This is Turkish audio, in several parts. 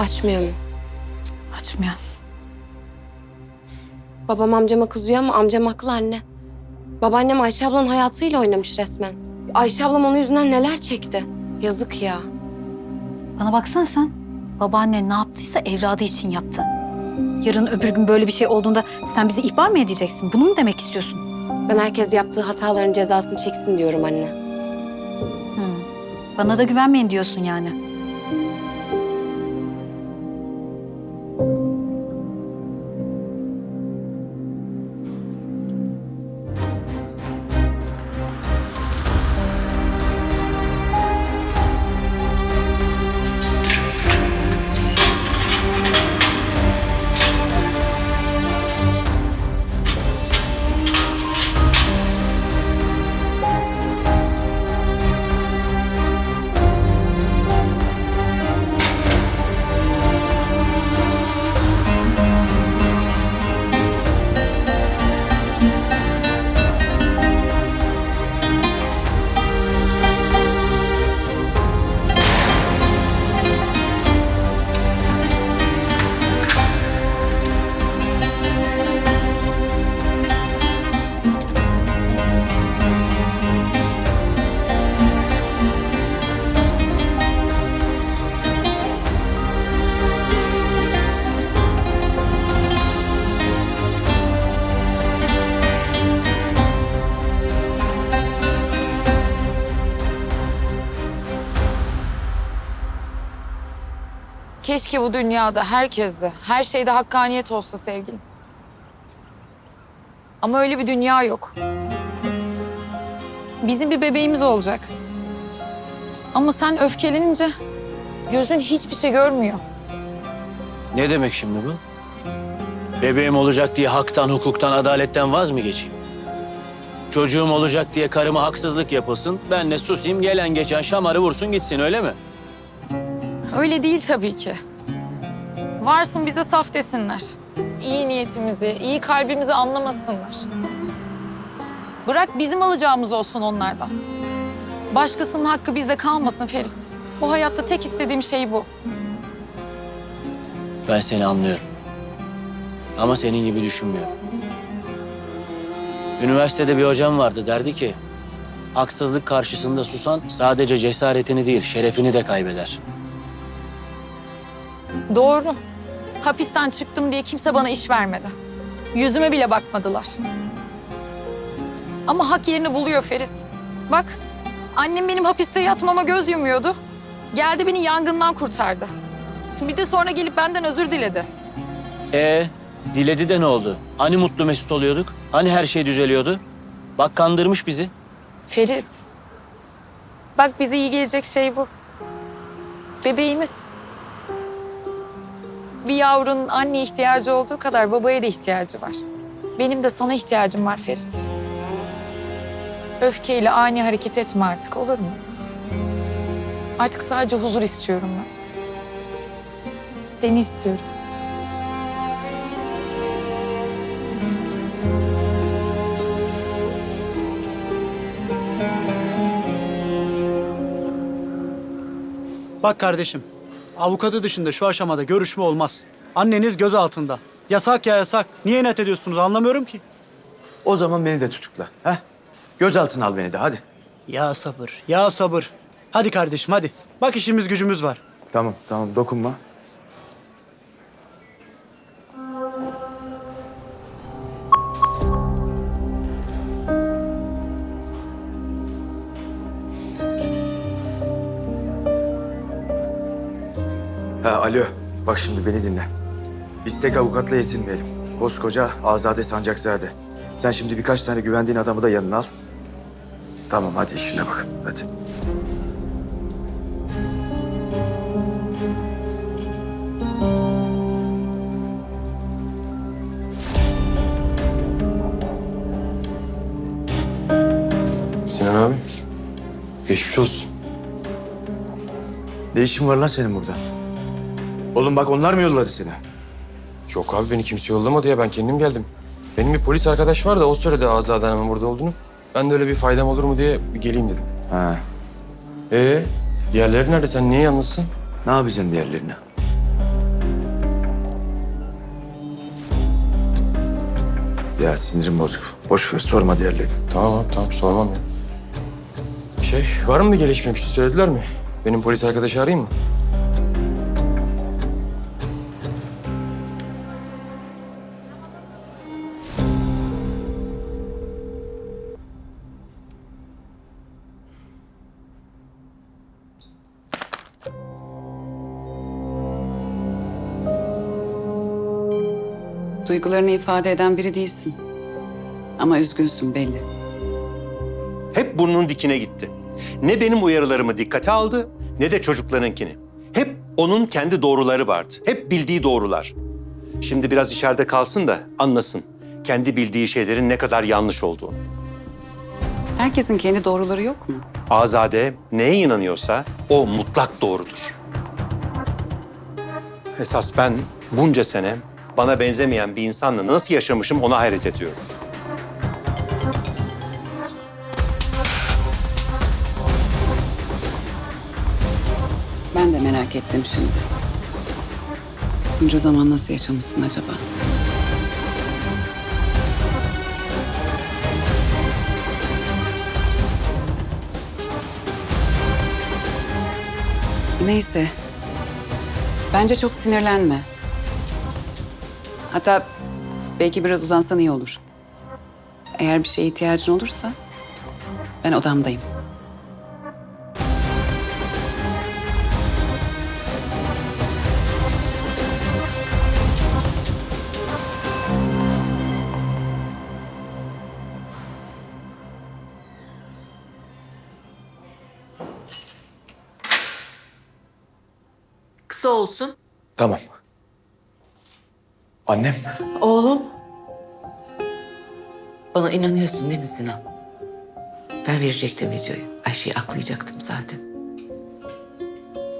Açmıyor mu? Açmıyor. Babam amcama kızıyor ama amcam haklı anne. Babaannem Ayşe ablanın hayatıyla oynamış resmen. Ayşe ablam onun yüzünden neler çekti. Yazık ya. Bana baksana sen. Babaannen ne yaptıysa evladı için yaptı. Yarın öbür gün böyle bir şey olduğunda sen bizi ihbar mı edeceksin? Bunu mu demek istiyorsun? Ben herkes yaptığı hataların cezasını çeksin diyorum anne. Bana da güvenmeyin diyorsun yani. Keşke bu dünyada herkeste, her şeyde hakkaniyet olsa sevgilim. Ama öyle bir dünya yok. Bizim bir bebeğimiz olacak. Ama sen öfkelenince gözün hiçbir şey görmüyor. Ne demek şimdi bu? Bebeğim olacak diye haktan, hukuktan, adaletten vaz mı geçeyim? Çocuğum olacak diye karıma haksızlık yapılsın, ben de susayım, gelen geçen şamarı vursun gitsin öyle mi? Öyle değil tabii ki. Varsın bize saf desinler. İyi niyetimizi, iyi kalbimizi anlamasınlar. Bırak bizim alacağımız olsun onlardan. Başkasının hakkı bizde kalmasın Ferit. Bu hayatta tek istediğim şey bu. Ben seni anlıyorum. Ama senin gibi düşünmüyorum. Üniversitede bir hocam vardı derdi ki... ...haksızlık karşısında susan sadece cesaretini değil şerefini de kaybeder. Doğru. Hapisten çıktım diye kimse bana iş vermedi. Yüzüme bile bakmadılar. Ama hak yerini buluyor Ferit. Bak, annem benim hapiste yatmama göz yumuyordu. Geldi beni yangından kurtardı. Bir de sonra gelip benden özür diledi. E diledi de ne oldu? Hani mutlu mesut oluyorduk? Hani her şey düzeliyordu? Bak kandırmış bizi. Ferit. Bak bize iyi gelecek şey bu. Bebeğimiz. Bir yavrunun anne ihtiyacı olduğu kadar babaya da ihtiyacı var. Benim de sana ihtiyacım var Ferit. Öfkeyle ani hareket etme artık olur mu? Artık sadece huzur istiyorum ben. Seni istiyorum. Bak kardeşim, avukatı dışında şu aşamada görüşme olmaz. Anneniz göz altında. Yasak ya yasak. Niye inat ediyorsunuz anlamıyorum ki. O zaman beni de tutukla. Heh? Gözaltına al beni de hadi. Ya sabır, ya sabır. Hadi kardeşim hadi. Bak işimiz gücümüz var. Tamam tamam dokunma. Alo. Bak şimdi beni dinle. Biz tek avukatla yetinmeyelim. Koskoca Azade Sancakzade. Sen şimdi birkaç tane güvendiğin adamı da yanına al. Tamam hadi işine bak. Hadi. Sinan abi. Geçmiş olsun. Ne işin var lan senin burada? Oğlum bak onlar mı yolladı seni? Yok abi beni kimse yollamadı ya. Ben kendim geldim. Benim bir polis arkadaş var da o söyledi Azade Hanım'ın burada olduğunu. Ben de öyle bir faydam olur mu diye bir geleyim dedim. Ha. Ee, diğerleri nerede? Sen niye yalnızsın? Ne yapacaksın diğerlerine? Ya sinirim bozuk. Boş ver sorma diğerlerini. Tamam abi tamam sormam ya. Şey var mı bir gelişme bir şey söylediler mi? Benim polis arkadaşı arayayım mı? Duygularını ifade eden biri değilsin. Ama üzgünsün belli. Hep burnunun dikine gitti. Ne benim uyarılarımı dikkate aldı ne de çocuklarınkini. Hep onun kendi doğruları vardı. Hep bildiği doğrular. Şimdi biraz içeride kalsın da anlasın. Kendi bildiği şeylerin ne kadar yanlış olduğunu. Herkesin kendi doğruları yok mu? Azade neye inanıyorsa o mutlak doğrudur. Esas ben bunca sene bana benzemeyen bir insanla nasıl yaşamışım ona hayret ediyorum. Ben de merak ettim şimdi. Bunca zaman nasıl yaşamışsın acaba? Neyse. Bence çok sinirlenme. Hatta belki biraz uzansan iyi olur. Eğer bir şeye ihtiyacın olursa ben odamdayım. Kısa olsun. Tamam. Annem. Oğlum. Bana inanıyorsun değil mi Sinan? Ben verecektim videoyu. Ayşe'yi aklayacaktım zaten.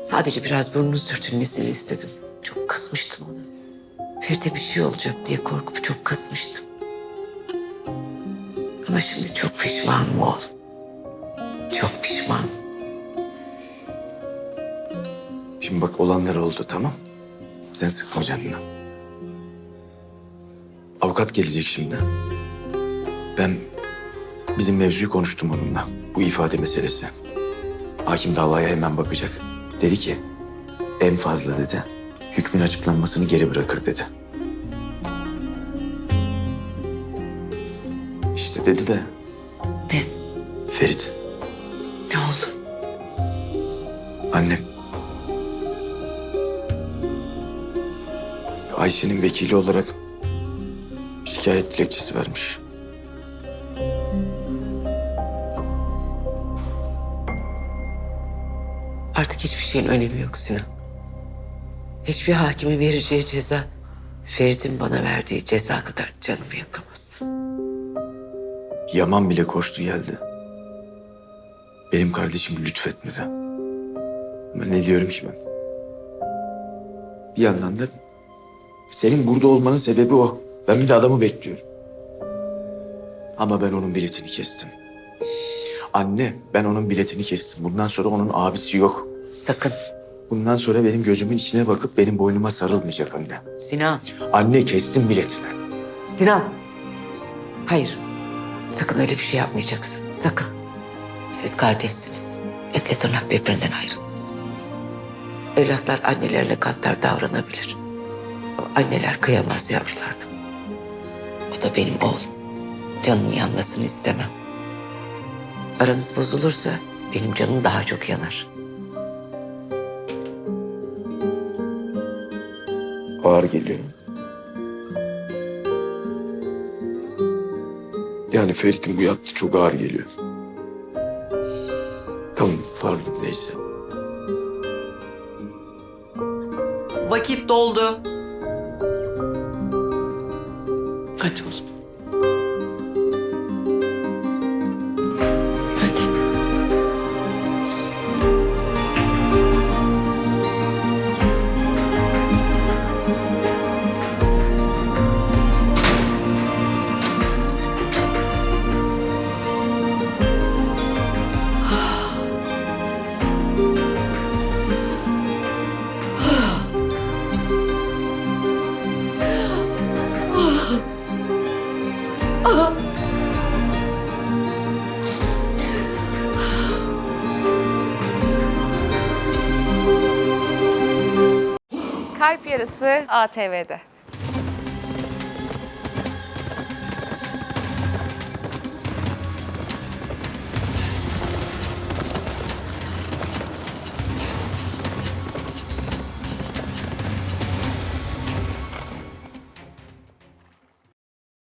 Sadece biraz burnunun sürtülmesini istedim. Çok kızmıştım ona. Ferit'e bir şey olacak diye korkup çok kızmıştım. Ama şimdi çok pişmanım oğlum. Çok pişmanım. Şimdi bak olanlar oldu tamam. Sen sıkma canını. Avukat gelecek şimdi. Ben bizim mevzuyu konuştum onunla. Bu ifade meselesi. Hakim davaya hemen bakacak. Dedi ki en fazla dedi hükmün açıklanmasını geri bırakır dedi. İşte dedi de Ne? Ferit Ne oldu? Annem. Ayşe'nin vekili olarak şikayet dilekçesi vermiş. Artık hiçbir şeyin önemi yok Sinan. Hiçbir hakimin vereceği ceza Ferit'in bana verdiği ceza kadar canımı yakamaz. Yaman bile koştu geldi. Benim kardeşim lütfetmedi. Ben ne diyorum ki ben? Bir yandan da senin burada olmanın sebebi o. Ben bir de adamı bekliyorum. Ama ben onun biletini kestim. Anne, ben onun biletini kestim. Bundan sonra onun abisi yok. Sakın Bundan sonra benim gözümün içine bakıp benim boynuma sarılmayacak anne. Sinan, Anne kestim biletini. Sinan. Hayır. Sakın öyle bir şey yapmayacaksın. Sakın. Siz kardeşsiniz. Etle tırnak birbirinden ayrılmaz. Evlatlar annelerine katlar davranabilir. Ama anneler kıyamaz yavrularına. O da benim oğlum. Canının yanmasını istemem. Aranız bozulursa benim canım daha çok yanar. Ağır geliyor. Yani Ferit'in bu yaptığı çok ağır geliyor. Tamam pardon neyse. Vakit doldu. Hadi. Hadi. Kalp Yarısı ATV'de.